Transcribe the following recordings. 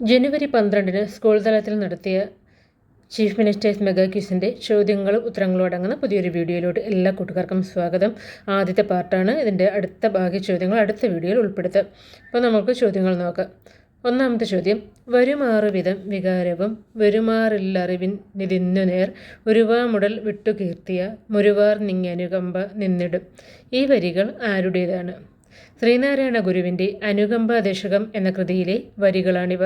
ജനുവരി പന്ത്രണ്ടിന് സ്കൂൾ തലത്തിൽ നടത്തിയ ചീഫ് മിനിസ്റ്റേഴ്സ് മെഗാ ക്യൂസിന്റെ ചോദ്യങ്ങളും ഉത്തരങ്ങളും അടങ്ങുന്ന പുതിയൊരു വീഡിയോയിലോട്ട് എല്ലാ കൂട്ടുകാർക്കും സ്വാഗതം. ആദ്യത്തെ പാർട്ടാണ് ഇതിന്റെ അടുത്ത ബാക്കി ചോദ്യങ്ങൾ അടുത്ത വീഡിയോയിൽ ഉൾപ്പെടുത്തുക. അപ്പോൾ നമുക്ക് ചോദ്യങ്ങൾ നോക്കാം. ഒന്നാമത്തെ ചോദ്യം വരുമാറു വിധം വികാരവും വരുമാറില്ലറിവിൻ നിതിന്നു നേർ മുടൽ വിട്ടുകീർത്തിയ മുരുവാർ നിങ്ങനുകമ്പ നിന്നിടും. ഈ വരികൾ ആരുടേതാണ്? ശ്രീനാരായണ ഗുരുവിന്റെ അനുകമ്പ ദശകം എന്ന കൃതിയിലെ വരികളാണിവ.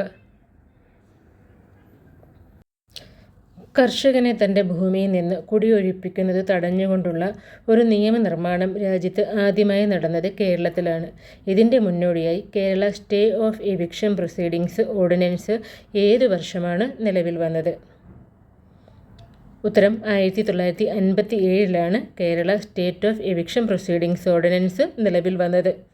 കർഷകനെ തന്റെ ഭൂമിയിൽ നിന്ന് കുടിയൊഴിപ്പിക്കുന്നത് തടഞ്ഞുകൊണ്ടുള്ള ഒരു നിയമനിർമ്മാണം രാജ്യത്ത് ആദ്യമായി നടന്നത് കേരളത്തിലാണ്. ഇതിന്റെ മുന്നോടിയായി Kerala stay of eviction proceedings ordinance ഏതു വർഷമാണ് നിലവിൽ വന്നത്? ഉത്തരം ആയിരത്തി തൊള്ളായിരത്തി അൻപത്തി ഏഴിലാണ് Kerala state of eviction proceedings ordinance നിലവിൽ വന്നത്.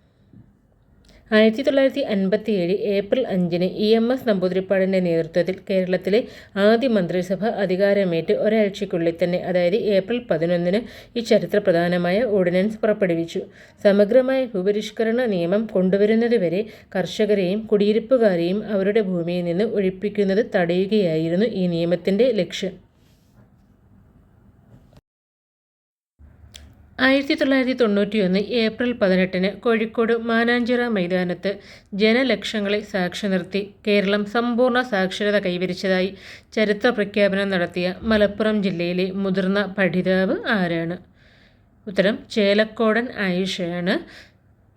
ആയിരത്തി തൊള്ളായിരത്തി അൻപത്തി ഏഴ് ഏപ്രിൽ അഞ്ചിന് ഇ എം എസ് നമ്പൂതിരിപ്പാടിന്റെ നേതൃത്വത്തിൽ കേരളത്തിലെ ആദ്യ മന്ത്രിസഭ അധികാരമേറ്റ് ഒരാഴ്ചയ്ക്കുള്ളിൽ തന്നെ അതായത് ഏപ്രിൽ പതിനൊന്നിന് ഈ ചരിത്ര പ്രധാനമായ ഓർഡിനൻസ് പുറപ്പെടുവിച്ചു. സമഗ്രമായ ഭൂപരിഷ്കരണ നിയമം കൊണ്ടുവരുന്നതുവരെ കർഷകരെയും കുടിയിരുപ്പുകാരെയും അവരുടെ ഭൂമിയിൽ നിന്ന് ഒഴിപ്പിക്കുന്നത് തടയുകയായിരുന്നു ഈ നിയമത്തിന്റെ ലക്ഷ്യം. ആയിരത്തി തൊള്ളായിരത്തി തൊണ്ണൂറ്റിയൊന്ന് ഏപ്രിൽ പതിനെട്ടിന് കോഴിക്കോട് മാനാഞ്ചിറ മൈതാനത്ത് ജനലക്ഷങ്ങളെ സാക്ഷി നിർത്തി കേരളം സമ്പൂർണ സാക്ഷരത കൈവരിച്ചതായി ചരിത്ര പ്രഖ്യാപനം നടത്തിയ മലപ്പുറം ജില്ലയിലെ മുതിർന്ന പഠിതാവ് ആരാണ്? ഉത്തരം ചേലക്കോടൻ ആയിഷയാണ്.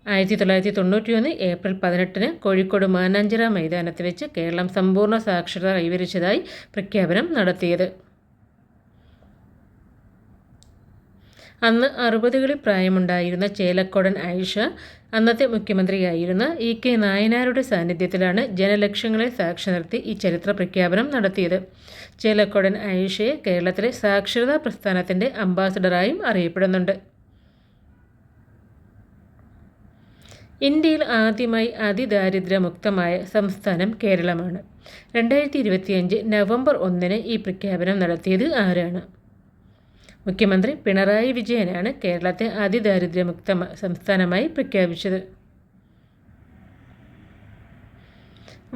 ആയിരത്തി തൊള്ളായിരത്തി തൊണ്ണൂറ്റിയൊന്ന് ഏപ്രിൽ പതിനെട്ടിന് കോഴിക്കോട് മാനാഞ്ചിറ മൈതാനത്ത് വെച്ച് കേരളം സമ്പൂർണ സാക്ഷരത കൈവരിച്ചതായി പ്രഖ്യാപനം നടത്തിയത്. അന്ന് അറുപതുകളിൽ പ്രായമുണ്ടായിരുന്ന ചേലക്കോടൻ ആയിഷ അന്നത്തെ മുഖ്യമന്ത്രിയായിരുന്ന ഇ കെ നായനാരുടെ സാന്നിധ്യത്തിലാണ് ജനലക്ഷങ്ങളെ സാക്ഷി നിർത്തി ഈ ചരിത്ര പ്രഖ്യാപനം നടത്തിയത്. ചേലക്കോടൻ ആയിഷയെ കേരളത്തിലെ സാക്ഷരതാ പ്രസ്ഥാനത്തിന്റെ അംബാസഡറായും അറിയപ്പെടുന്നുണ്ട്. ഇന്ത്യയിൽ ആദ്യമായി അതിദാരിദ്ര്യമുക്തമായ സംസ്ഥാനം കേരളമാണ്. രണ്ടായിരത്തി ഇരുപത്തിയഞ്ച് നവംബർ ഒന്നിന് ഈ പ്രഖ്യാപനം നടത്തിയത് ആരാണ്? മുഖ്യമന്ത്രി പിണറായി വിജയനാണ് കേരളത്തെ അതിദാരിദ്ര്യമുക്ത സംസ്ഥാനമായി പ്രഖ്യാപിച്ചത്.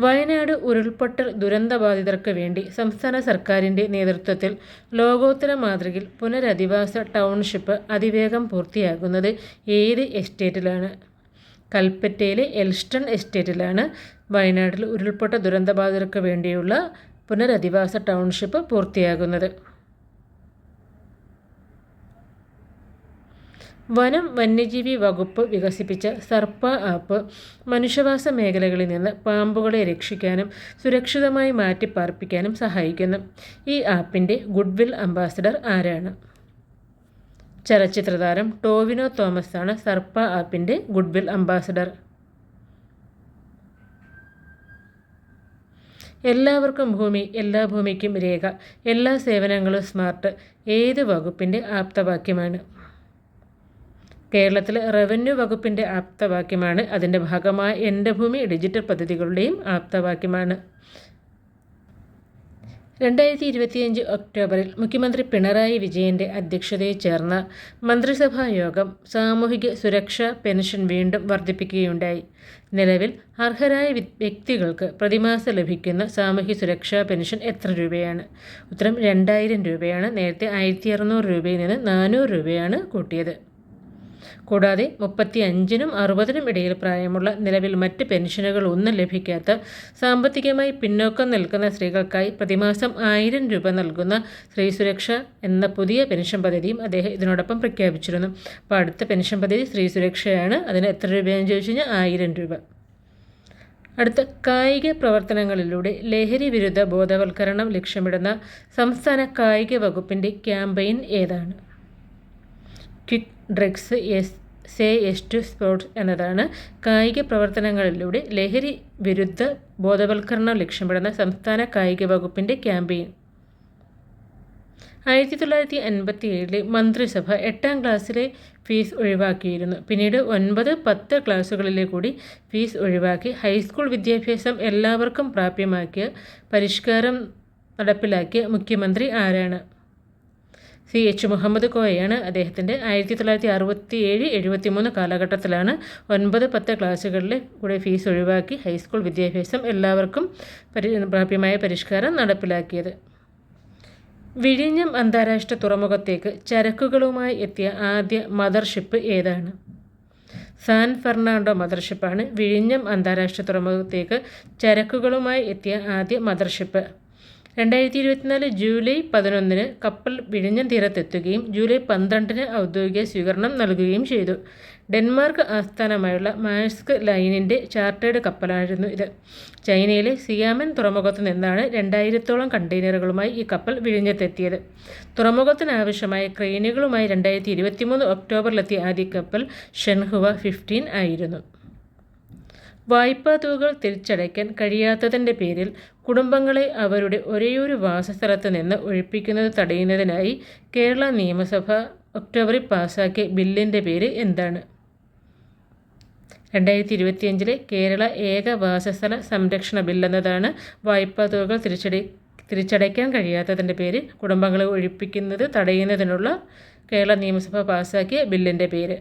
വയനാട് ഉരുൾപൊട്ടൽ ദുരന്തബാധിതർക്ക് വേണ്ടി സംസ്ഥാന സർക്കാരിന്റെ നേതൃത്വത്തിൽ ലോകോത്തര മാതൃകയിൽ പുനരധിവാസ ടൗൺഷിപ്പ് അതിവേഗം പൂർത്തിയാകുന്നത് ഏത് എസ്റ്റേറ്റിലാണ്? കൽപ്പറ്റയിലെ എൽസ്റ്റൺ എസ്റ്റേറ്റിലാണ് വയനാട്ടിൽ ഉരുൾപൊട്ട ദുരന്തബാധിതർക്ക് വേണ്ടിയുള്ള പുനരധിവാസ ടൗൺഷിപ്പ് പൂർത്തിയാകുന്നത്. വനം വന്യജീവി വകുപ്പ് വികസിപ്പിച്ച സർപ്പ ആപ്പ് മനുഷ്യവാസ മേഖലകളിൽ നിന്ന് പാമ്പുകളെ രക്ഷിക്കാനും സുരക്ഷിതമായി മാറ്റിപ്പാർപ്പിക്കാനും സഹായിക്കുന്നു. ഈ ആപ്പിന്റെ ഗുഡ്വിൽ അംബാസഡർ ആരാണ്? ചലച്ചിത്രതാരം ടോവിനോ തോമസ് ആണ് സർപ്പ ആപ്പിന്റെ ഗുഡ്വിൽ അംബാസഡർ. എല്ലാവർക്കും ഭൂമി എല്ലാ ഭൂമിക്കും രേഖ എല്ലാ സേവനങ്ങളും സ്മാർട്ട് ഏത് വകുപ്പിന്റെ ആപ്തവാക്യമാണ്? കേരളത്തിലെ റവന്യൂ വകുപ്പിന്റെ ആപ്തവാക്യമാണ്. അതിന്റെ ഭാഗമായ എന്റെ ഭൂമി ഡിജിറ്റൽ പദ്ധതികളുടെയും ആപ്തവാക്യമാണ്. രണ്ടായിരത്തി ഇരുപത്തിയഞ്ച് ഒക്ടോബറിൽ മുഖ്യമന്ത്രി പിണറായി വിജയന്റെ അധ്യക്ഷതയിൽ ചേർന്ന മന്ത്രിസഭാ യോഗം സാമൂഹിക സുരക്ഷാ പെൻഷൻ വീണ്ടും വർദ്ധിപ്പിക്കുകയുണ്ടായി. നിലവിൽ അർഹരായ വ്യക്തികൾക്ക് പ്രതിമാസം ലഭിക്കുന്ന സാമൂഹ്യ സുരക്ഷാ പെൻഷൻ എത്ര രൂപയാണ്? ഉത്തരം രണ്ടായിരം രൂപയാണ്. നേരത്തെ ആയിരത്തി അറുന്നൂറ് രൂപയിൽ നിന്ന് നാനൂറ് രൂപയാണ് കൂട്ടിയത്. കൂടാതെ മുപ്പത്തി അഞ്ചിനും അറുപതിനും ഇടയിൽ പ്രായമുള്ള നിലവിൽ മറ്റ് പെൻഷനുകൾ ഒന്നും ലഭിക്കാത്ത സാമ്പത്തികമായി പിന്നോക്കം നിൽക്കുന്ന സ്ത്രീകൾക്കായി പ്രതിമാസം ആയിരം രൂപ നൽകുന്ന സ്ത്രീ സുരക്ഷ എന്ന പുതിയ പെൻഷൻ പദ്ധതിയും അദ്ദേഹം ഇതിനോടൊപ്പം പ്രഖ്യാപിച്ചിരുന്നു. അപ്പോൾ അടുത്ത പെൻഷൻ പദ്ധതി സ്ത്രീ സുരക്ഷയാണ്. അതിന് എത്ര രൂപയാണെന്ന് ചോദിച്ചു കഴിഞ്ഞാൽ ആയിരം രൂപ. അടുത്ത കായിക പ്രവർത്തനങ്ങളിലൂടെ ലഹരി വിരുദ്ധ ബോധവൽക്കരണം ലക്ഷ്യമിടുന്ന സംസ്ഥാന കായിക വകുപ്പിന്റെ ക്യാമ്പയിൻ ഏതാണ്? Kick drugs S say yes to sports എന്നതാണ്. കായിക പ്രവർത്തനങ്ങളിലൂടെ ലഹരി വിരുദ്ധ ബോധവൽക്കരണം ലക്ഷ്യമിടുന്ന സംസ്ഥാന കായിക വകുപ്പിന്റെ ക്യാമ്പയിൻ. ആയിരത്തി തൊള്ളായിരത്തി അൻപത്തി ഏഴിലെ മന്ത്രിസഭ എട്ടാം ക്ലാസ്സിലെ ഫീസ് ഒഴിവാക്കിയിരുന്നു. പിന്നീട് ഒൻപത് പത്ത് ക്ലാസ്സുകളിലെ കൂടി ഫീസ് ഒഴിവാക്കി ഹൈസ്കൂൾ വിദ്യാഭ്യാസം എല്ലാവർക്കും പ്രാപ്യമാക്കിയ പരിഷ്കാരം നടപ്പിലാക്കിയ മുഖ്യമന്ത്രി ആരാണ്? സി എച്ച് മുഹമ്മദ് കോയയാണ് അദ്ദേഹത്തിന്റെ ആയിരത്തി തൊള്ളായിരത്തി അറുപത്തി ഏഴ് എഴുപത്തി മൂന്ന് കാലഘട്ടത്തിലാണ് ഒൻപത് പത്ത് ക്ലാസ്സുകളിലെ കൂടെ ഫീസ് ഒഴിവാക്കി ഹൈസ്കൂൾ വിദ്യാഭ്യാസം എല്ലാവർക്കും പരി പ്രാപ്യമായ പരിഷ്കാരം നടപ്പിലാക്കിയത്. വിഴിഞ്ഞം അന്താരാഷ്ട്ര തുറമുഖത്തേക്ക് ചരക്കുകളുമായി എത്തിയ ആദ്യ മദർഷിപ്പ് ഏതാണ്? സാൻ ഫെർണാണ്ടോ മദർഷിപ്പാണ് വിഴിഞ്ഞം അന്താരാഷ്ട്ര തുറമുഖത്തേക്ക് ചരക്കുകളുമായി എത്തിയ ആദ്യ മദർഷിപ്പ്. രണ്ടായിരത്തി ഇരുപത്തിനാല് ജൂലൈ പതിനൊന്നിന് കപ്പൽ വിഴിഞ്ഞം തീരത്തെത്തുകയും ജൂലൈ പന്ത്രണ്ടിന് ഔദ്യോഗിക സ്വീകരണം നൽകുകയും ചെയ്തു. ഡെൻമാർക്ക് ആസ്ഥാനമായുള്ള മാസ്ക് ലൈനിന്റെ ചാർട്ടേഡ് കപ്പലായിരുന്നു ഇത്. ചൈനയിലെ സിയാമൻ തുറമുഖത്തു നിന്നാണ് രണ്ടായിരത്തോളം കണ്ടെയ്നറുകളുമായി ഈ കപ്പൽ വിഴിഞ്ഞത്തെത്തിയത്. തുറമുഖത്തിനാവശ്യമായ ക്രെയിനുകളുമായി രണ്ടായിരത്തി ഇരുപത്തിമൂന്ന് ഒക്ടോബറിലെത്തിയ ആദ്യ കപ്പൽ ഷെൻഹുവ ഫിഫ്റ്റീൻ ആയിരുന്നു. വായ്പാ തുകകൾ തിരിച്ചടയ്ക്കാൻ കഴിയാത്തതിന്റെ പേരിൽ കുടുംബങ്ങളെ അവരുടെ ഒരേയൊരു വാസസ്ഥലത്ത് നിന്ന് ഒഴിപ്പിക്കുന്നത് തടയുന്നതിനായി കേരള നിയമസഭ ഒക്ടോബറിൽ പാസാക്കിയ ബില്ലിന്റെ പേര് എന്താണ്? രണ്ടായിരത്തി ഇരുപത്തിയഞ്ചിലെ കേരള ഏക വാസസ്ഥല സംരക്ഷണ ബില്ലെന്നതാണ് വായ്പാ തുകകൾ തിരിച്ചടി തിരിച്ചടയ്ക്കാൻ കഴിയാത്തതിന്റെ പേര്. കുടുംബങ്ങളെ ഒഴിപ്പിക്കുന്നത് തടയുന്നതിനുള്ള കേരള നിയമസഭ പാസാക്കിയ ബില്ലിന്റെ പേര്.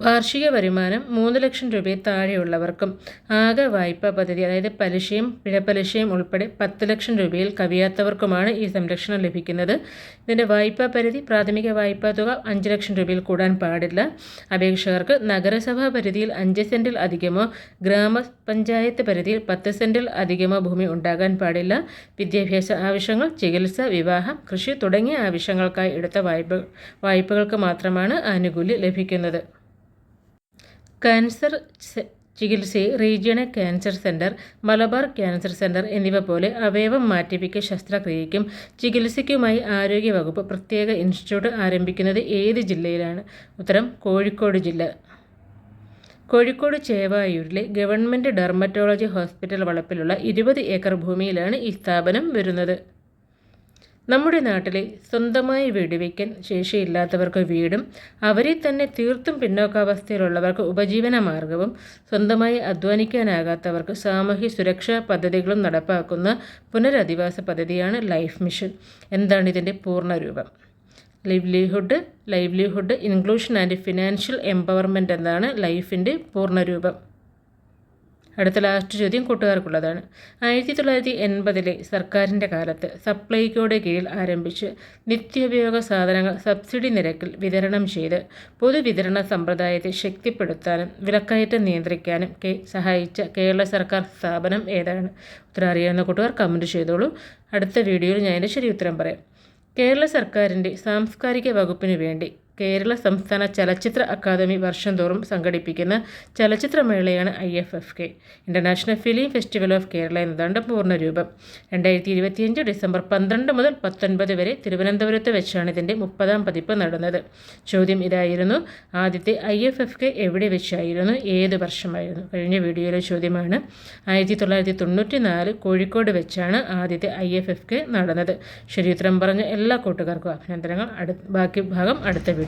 വാർഷിക വരുമാനം മൂന്ന് ലക്ഷം രൂപയിൽ താഴെയുള്ളവർക്കും ആകെ വായ്പാ പദ്ധതി അതായത് പലിശയും പിഴപ്പലിശയും ഉൾപ്പെടെ പത്ത് ലക്ഷം രൂപയിൽ കവിയാത്തവർക്കുമാണ് ഈ സംരക്ഷണം ലഭിക്കുന്നത്. ഇതിന്റെ വായ്പാ പരിധി പ്രാഥമിക വായ്പാ തുക അഞ്ച് ലക്ഷം രൂപയിൽ കൂടാൻ പാടില്ല. അപേക്ഷകർക്ക് നഗരസഭാ പരിധിയിൽ അഞ്ച് സെന്റിൽ അധികമോ ഗ്രാമപഞ്ചായത്ത് പരിധിയിൽ പത്ത് സെന്റിൽ അധികമോ ഭൂമി ഉണ്ടാകാൻ പാടില്ല. വിദ്യാഭ്യാസ ആവശ്യങ്ങൾ ചികിത്സ വിവാഹം കൃഷി തുടങ്ങിയ ആവശ്യങ്ങൾക്കായി എടുത്ത വായ്പ വായ്പകൾക്ക് മാത്രമാണ് ആനുകൂല്യം ലഭിക്കുന്നത്. ക്യാൻസർ ചികിത്സയിൽ regional cancer centre Malabar cancer centre എന്നിവ പോലെ അവയവം മാറ്റിപ്പിക്കൽ ശസ്ത്രക്രിയയ്ക്കും ചികിത്സയ്ക്കുമായി ആരോഗ്യവകുപ്പ് പ്രത്യേക ഇൻസ്റ്റിറ്റ്യൂട്ട് ആരംഭിക്കുന്നത് ഏത് ജില്ലയിലാണ്? ഉത്തരം കോഴിക്കോട് ജില്ല. കോഴിക്കോട് ചേവായൂരിലെ ഗവൺമെന്റ് ഡെർമറ്റോളജി ഹോസ്പിറ്റൽ വളപ്പിലുള്ള ഇരുപത് ഏക്കർ ഭൂമിയിലാണ് ഈ സ്ഥാപനം വരുന്നത്. നമ്മുടെ നാട്ടിലെ സ്വന്തമായി വീട് വയ്ക്കാൻ ശേഷിയില്ലാത്തവർക്ക് വീടും അവരെ തന്നെ തീർത്തും പിന്നോക്കാവസ്ഥയിലുള്ളവർക്ക് ഉപജീവന മാർഗവും സ്വന്തമായി അധ്വാനിക്കാനാകാത്തവർക്ക് സാമൂഹ്യ സുരക്ഷാ പദ്ധതികളും നടപ്പാക്കുന്ന പുനരധിവാസ പദ്ധതിയാണ് ലൈഫ് മിഷൻ. എന്താണ് ഇതിന്റെ പൂർണരൂപം livelihood livelihood inclusion and financial empowerment എന്നാണ് ലൈഫിന്റെ പൂർണരൂപം അടുത്ത ലാസ്റ്റ് ചോദ്യം കൂട്ടുകാർക്കുള്ളതാണ്. ആയിരത്തി തൊള്ളായിരത്തി എൺപതിലെ സർക്കാരിന്റെ കാലത്ത് സപ്ലൈകോയുടെ കീഴിൽ ആരംഭിച്ച് നിത്യോപയോഗ സാധനങ്ങൾ സബ്സിഡി നിരക്കിൽ വിതരണം ചെയ്ത് പൊതുവിതരണ സമ്പ്രദായത്തെ ശക്തിപ്പെടുത്താനും വിലക്കയറ്റം നിയന്ത്രിക്കാനും കെ സഹായിച്ച കേരള സർക്കാർ സ്ഥാപനം ഏതാണ്? ഉത്തരം അറിയാവുന്ന കൂട്ടുകാർ കമന്റ് ചെയ്തോളൂ. അടുത്ത വീഡിയോയിൽ ഞാൻ എന്റെ ശരി ഉത്തരം പറയാം. കേരള സർക്കാരിന്റെ സാംസ്കാരിക വകുപ്പിനു വേണ്ടി കേരള സംസ്ഥാന ചലച്ചിത്ര അക്കാദമി വർഷം തോറും സംഘടിപ്പിക്കുന്ന ചലച്ചിത്രമേളയാണ് I F F K. International film festival of Kerala എന്നതാണ് പൂർണരൂപം. രണ്ടായിരത്തി ഇരുപത്തിയഞ്ച് ഡിസംബർ പന്ത്രണ്ട് മുതൽ പത്തൊൻപത് വരെ തിരുവനന്തപുരത്ത് വെച്ചാണ് ഇതിന്റെ മുപ്പതാം പതിപ്പ് നടന്നത്. ചോദ്യം ഇതായിരുന്നു ആദ്യത്തെ ഐ എഫ് എഫ് കെ എവിടെ വെച്ചായിരുന്നു ഏത് വർഷമായിരുന്നു? കഴിഞ്ഞ വീഡിയോയിലെ ചോദ്യമാണ് ആയിരത്തി തൊള്ളായിരത്തി തൊണ്ണൂറ്റി നാല് കോഴിക്കോട് വെച്ചാണ് ആദ്യത്തെ ഐ എഫ് എഫ് കെ നടന്നത്. ശരി ഉത്തരം പറഞ്ഞ എല്ലാ കൂട്ടുകാർക്കും അഭിനന്ദനങ്ങൾ. അടു ബാക്കി ഭാഗം അടുത്ത വീഡിയോ